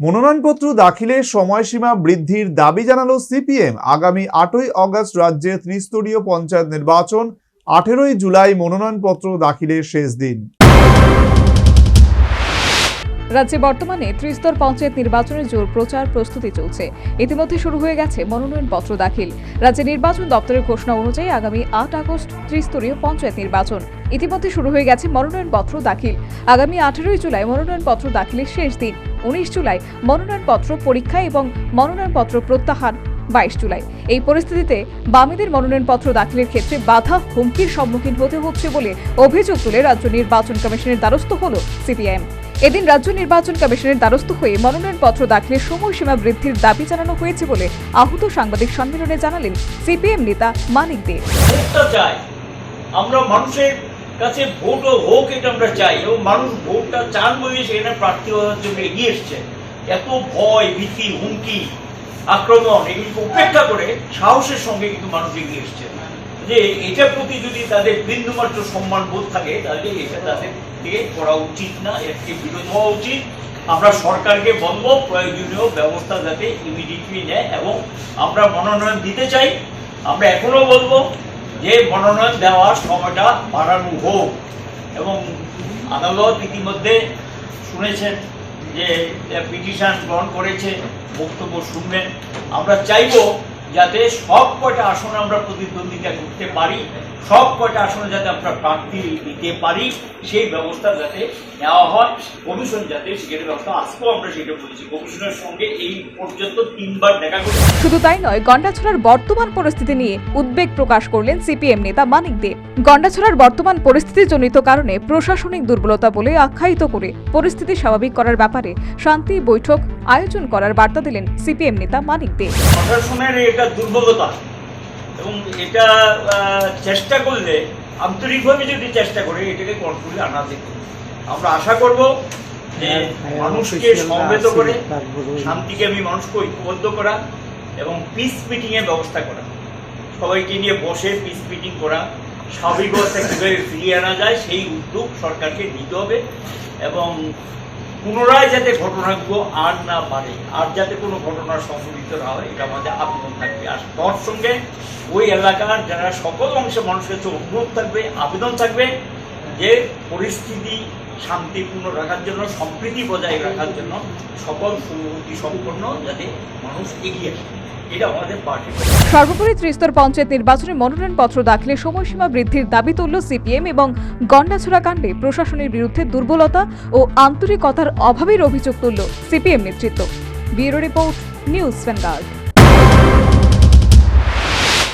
মনোনয়নপত্র দাখিলের সময়সীমা বৃদ্ধির দাবি জানালো সিপিএম। আগামী আটই অগস্ট রাজ্যে ত্রিস্তরীয় পঞ্চায়েত নির্বাচন, আঠেরোই জুলাই মনোনয়নপত্র দাখিলের শেষ দিন। রাজ্যে বর্তমানে ত্রিস্তর পঞ্চায়েত নির্বাচনের জোর প্রচার প্রস্তুতি চলছে। ইতিমধ্যে শুরু হয়ে গেছে মনোনয়নপত্র দাখিল। রাজ্য নির্বাচন দপ্তরের ঘোষণা অনুযায়ী আগামী আট আগস্ট ত্রিস্তরীয় পঞ্চায়েত নির্বাচন। ইতিমধ্যে শুরু হয়ে গেছে মনোনয়নপত্র দাখিল। আগামী আঠেরোই জুলাই মনোনয়নপত্র দাখিলের শেষ দিন। উনিশ জুলাই মনোনয়নপত্র পরীক্ষা এবং মনোনয়নপত্র প্রত্যাহার বাইশ জুলাই। এই পরিস্থিতিতে বামেদের মনোনয়নপত্র দাখিলের ক্ষেত্রে বাধা, হুমকির সম্মুখীন হতে হচ্ছে বলে অভিযোগ তুলে রাজ্য নির্বাচন কমিশনের দ্বারস্থ হল সিপিআইএম। এদিন রাজ্য নির্বাচন কমিশনের দ্বারস্থ হয়ে মনোনয়নপত্র দাখিলের সময়সীমা বৃদ্ধির দাবি জানানো হয়েছে বলে আহত সাংবাদিক সম্মেলনে জানালেন সিপিএম নেতা মানিক দে। আমরা মানুষের কাছে ভোট হোক এটা আমরা চাই এবং মানুষ ভোটটা চান বলে সেখানে প্রার্থী হওয়ার জন্য এগিয়ে এসছে। এত ভয়, ভীতি, হুমকি, আক্রমণ, এগুলিকে উপেক্ষা করে সাহসের সঙ্গে কিন্তু মানুষ এগিয়ে এসছে। যে এটার প্রতি যদি তাদের বিন্দুমাত্র সম্মান বোধ থাকে, তাহলে এটা তাদের থেকে করা উচিত না, এর থেকে বিরোধ হওয়া উচিত। আমরা সরকারকে বলব, প্রয়োজনীয় ব্যবস্থা যাতে ইমিডিয়েটলি নেয় এবং আমরা মনোনয়ন দিতে চাই। আমরা এখনও বলব যে মনোনয়ন দেওয়ার সময়টা বাড়ানো হোক। এবং আদালত ইতিমধ্যে শুনেছেন যে পিটিশন গ্রহণ করেছে, বক্তব্য শুনবেন। আমরা চাইব যাতে সব কয়টা আসনে আমরা প্রতিদ্বন্দ্বিতা করতে পারি। সব কয়টা আসনে যাতে আমরা প্রার্থী দিতে পারি সেই ব্যবস্থা যাতে নেওয়া হয় কমিশন যাতে সেখানে ব্যবস্থা আজকেও আমরা সেটা বলেছি। কমিশনের সঙ্গে এই পর্যন্ত তিনবার দেখা করেছি। শুধু তাই নয় গন্ডাছড়ার বর্তমান পরিস্থিতি নিয়ে উদ্বেগ প্রকাশ করলেন সিপিএম নেতা মানিক দে। গন্ডাছড়ার বর্তমান পরিস্থিতিজনিত কারণে প্রশাসনিক দুর্বলতা বলে আখ্যায়িত করে পরিস্থিতি স্বাভাবিক করার ব্যাপারে শান্তি বৈঠক আয়োজন করার বার্তা দিলেন সিপিএম নেতা মানিক দে। প্রশাসনের এটা দুর্বলতা। এবং এটা চেষ্টা করলে আন্তরিকভাবে যদি চেষ্টা করে এটাকে কন্ট্রোলে আনা যেত। আমরা আশা করব যে মানুষকে সমবেত করে শান্তিকে আমি মানুষকে ঐক্যবদ্ধ করা এবং পিস মিটিং এর ব্যবস্থা করা। সবাইকে নিয়ে বসে পিস মিটিং করা। স্বাভাবিক অবস্থা কীভাবে ফিরিয়ে আনা যায় সেই উদ্যোগ সরকারকে নিতে হবে এবং পুনরায় যাতে ঘটনাগুলো আর না বাড়ে আর যাতে কোনো ঘটনা সংঘটিত না হয়, এটা আমাদের আবেদন থাকবে। আর তোর সঙ্গে ওই এলাকার যারা সকল অংশে মানুষের কাছে অনুরোধ থাকবে, আবেদন থাকবে যে পরিস্থিতি শান্তিপূর্ণ রাখার জন্য, সম্প্রীতি বজায় রাখার জন্য সকল সুমতি সম্পন্ন যাতে মানুষ এগিয়ে আসে। সর্বোপরি ত্রিস্তর পঞ্চায়েত নির্বাচনে মনোনয়নপত্র দাখিলে সময়সীমা বৃদ্ধির দাবি তুলল সিপিএম এবং গন্ডাছড়া কাণ্ডে প্রশাসনের বিরুদ্ধে দুর্বলতা ও আন্তরিকতার অভাবের অভিযোগ তুলল সিপিএম নেতৃত্ব। Bureau report, news vanguard